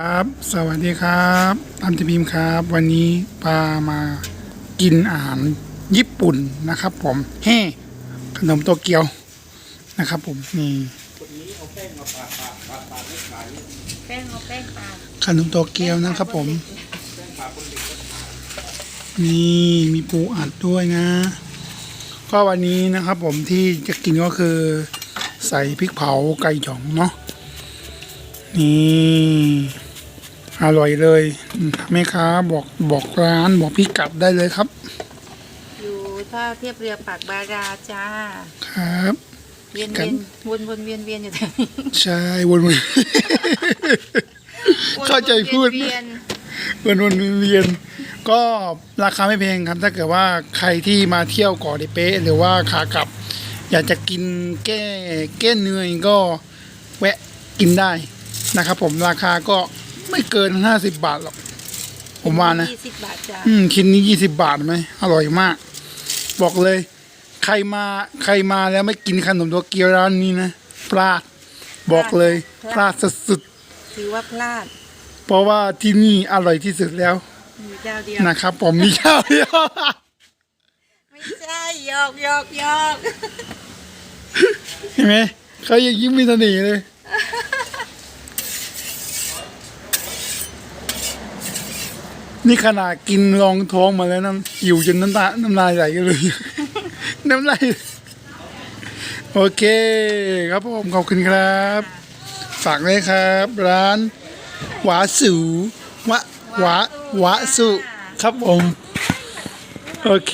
ครับสวัสดีครับตามทีพิมพ์ครับ วันนี้พามากินอาหารญี่ปุ่นนะครับ ผมแห่ขนมโตเกียวนะครับ ผมนี่แป้งเอาแป้งปาขนมโตเกียวนะครับ ผม นี่มีปูอัดด้วยนะ ก็วันนี้นะครับ ผมที่จะกินก็คือ ใส่พริกเผาไก่หยองเนาะ นี่อร่อยเลยแม่ค้าบอกบอกร้านบอกพิกัดได้เลยครับ อยู่ท่าเทียบเรือปากบาราจ้า ครับ เวียนกัเวีนยนวนวนเวียนเวียนอยู่แถวนี้ใช่วนวนเข้าใจพูดวนเวียนวนวนเวียนๆก็ราคาไม่แพงครับ ถ้าเกิดว่าใครที่มาเที่ยวเกาะดิเป๊ะหรือว่าขากลับ อยากจะกินแก้แก้เหนื่อยก็แวะกินได้ นะครับผมราคาก็ไม่เกินห้าสิบบาทหรอก ผมว่านะ ยี่สิบบาทจ้าอืมชิ้นนี้ยี่สิบบาทไหมอร่อยมาก บอกเลย ใครมาใครมาแล้วไม่กินขนมตัวเกียวร้านนี้นะพลาดบอกเลยพลาดสุดถือว่าพลาดๆเพราะว่าที่นี่อร่อยที่สุดแล้วมีเจ้าเดียวนะครับ ผมมีเจ้าเดียว ไม่ใช่หยอกหยอกหยอก เห็นไหมเขายังยิ้มมีเสน่ห์เลย นี่ขนาดกินรองท้องมาแล้วน้ำหิวจนน้ำตา น้ำลายไหลกันเลย น้ำลายโอเคครับผมขอบคุณครับ ฝากเลยครับ ร้านหวาสูวะหวาหวาสุ ครับผม โอเค